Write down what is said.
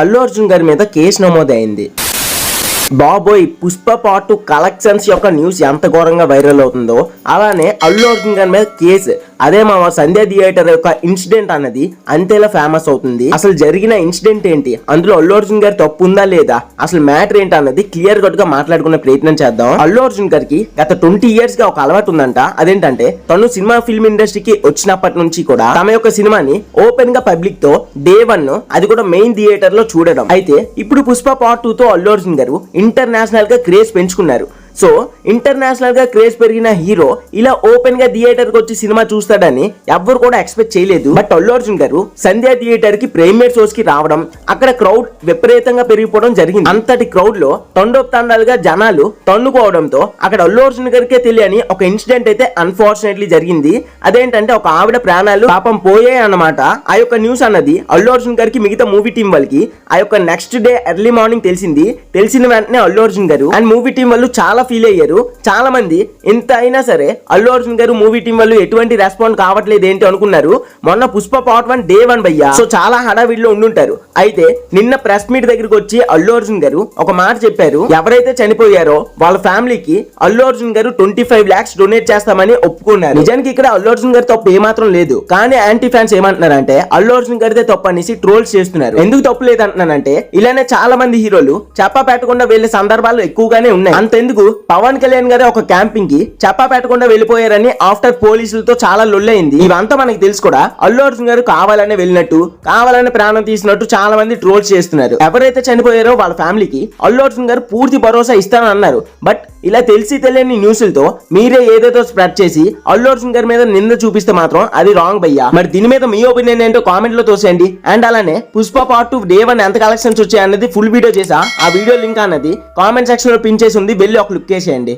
అల్లు అర్జున్ గారి మీద కేసు నమోదైంది. బాబోయ్ పుష్ప పాటు కలెక్షన్స్ యొక్క న్యూస్ ఎంత ఘోరంగా వైరల్ అవుతుందో అలానే అల్లు అర్జున్ గారి మీద కేసు. అదే మా సంధ్య థియేటర్ యొక్క ఇన్సిడెంట్ అన్నది అంతేలా ఫేమస్ అవుతుంది. అసలు జరిగిన ఇన్సిడెంట్ ఏంటి? అందులో అల్లు అర్జున్ గారి తప్పు ఉందా లేదా? అసలు మ్యాటర్ ఏంటి అన్నది క్లియర్ కట్గా మాట్లాడుకునే ప్రయత్నం చేద్దాం. అల్లు అర్జున్ గారికి గత ట్వంటీ ఇయర్స్గా ఒక అలవాటు ఉందంట. అదేంటంటే తను సినిమా ఫిల్మ్ ఇండస్ట్రీకి వచ్చినప్పటి నుంచి కూడా తమ యొక్క సినిమాని ఓపెన్గా పబ్లిక్తో డే వన్ అది కూడా మెయిన్ థియేటర్లో చూడడం. అయితే ఇప్పుడు పుష్ప పార్ట్ టూ తో అల్లు అర్జున్ గారు ఇంటర్నేషనల్గా క్రేజ్ పెంచుకున్నారు. సో ఇంటర్నేషనల్గా క్రేజ్ పెరిగిన హీరో ఇలా ఓపెన్గా థియేటర్కి వచ్చి సినిమా చూస్తాడని ఎవ్వరు కూడా ఎక్స్పెక్ట్ చేయలేదు. బట్ అల్లు అర్జున్ గారు సంధ్యా థియేటర్కి ప్రీమియర్ షోస్కి రావడం అక్కడ క్రౌడ్ విపరీతంగా పెరిగిపోవడం జరిగింది. అంతటి క్రౌడ్లో తండోపతండాలుగా జనాలు తన్నుకోవడంతో అక్కడ అల్లు అర్జున్ గారికే తెలియని ఒక ఇన్సిడెంట్ అయితే అన్ఫార్చునేట్లీ జరిగింది. అదేంటంటే ఒక ఆవిడ ప్రాణాలు పాపం పోయాయి అన్నమాట. ఆ యొక్క న్యూస్ అన్నది అల్లు అర్జున్ గారికి మిగతా మూవీ టీం వాళ్ళకి ఆ యొక్క నెక్స్ట్ డే ఎర్లీ మార్నింగ్ తెలిసింది. తెలిసిన వెంటనే అల్లు అర్జున్ గారు అండ్ మూవీ టీం వాళ్ళు చాలా ఫీల్ అయ్యారు. చాలా మంది ఎంత అయినా సరే అల్లు అర్జున్ గారు మూవీ టీం వాళ్ళు ఎటువంటి రెస్పాండ్ కావట్లేదు ఏంటి అనుకున్నారు. మొన్న Pushpa part one day one భయ్యా. సో చాలా హడావిడిలో ఉండుంటారు. అయితే నిన్న ప్రెస్ మీట్ దగ్గరికి వచ్చి అల్లు అర్జున్ గారు ఒక మాట చెప్పారు. ఎవరైతే చనిపోయారో వాళ్ళ ఫ్యామిలీకి అల్లు అర్జున్ గారు ట్వంటీ ఫైవ్ లాక్స్ డొనేట్ చేస్తామని ఒప్పుకున్నారు. నిజానికి ఇక్కడ అల్లు అర్జున్ గారి తప్పు ఏమాత్రం లేదు. కానీ యాంటీ ఫ్యాన్స్ ఏమంటున్నారంటే అల్లు అర్జున్ గారిదే తప్పు అనేసి ట్రోల్స్ చేస్తున్నారు. ఎందుకు తప్పు లేదంటున్నానంటే ఇలానే చాలా మంది హీరోలు చెప్ప పెట్టకుండా వెళ్ళే సందర్భాలు ఎక్కువగానే ఉన్నాయి. అంతెందుకు? పవన్ కళ్యాణ్ గారే ఒక క్యాంపింగ్కి చెప్పా పెట్టకుండా వెళ్ళిపోయారని ఆఫ్టర్ పోలీసులతో చాలా లొల్లైంది ఇవంతా మనకి తెలుసు కూడా. అల్లు అర్జున్ గారు కావాలనే వెళ్ళినట్టు కావాలనే ప్రాణం తీసినట్టు చాలా మంది ట్రోల్స్ చేస్తున్నారు. ఎవరైతే చనిపోయారో వాళ్ళ ఫ్యామిలీకి అల్లు అర్జున్ గారు పూర్తి భరోసా ఇస్తానన్నారు బట్ ఇలా తెలిసి తెలియని న్యూస్లతో మీరే ఏదేదో స్ప్రెడ్ చేసి అల్లు అర్జున్ గారి మీద నింద చూపిస్తే మాత్రం అది రాంగ్ భయ్యా. మరి దీని మీద మీ ఒపీనియన్ ఏంటో కామెంట్లో తోసేయండి. అండ్ అలానే Pushpa part two day one ఎంత కలెక్షన్స్ వచ్చాయి అన్నది ఫుల్ వీడియో చేసా. ఆ వీడియో లింక్ అన్నది కామెంట్ సెక్షన్లో పిన్ చేసి ఉంది. వెళ్ళి ఒక లుక్ చేసేయండి.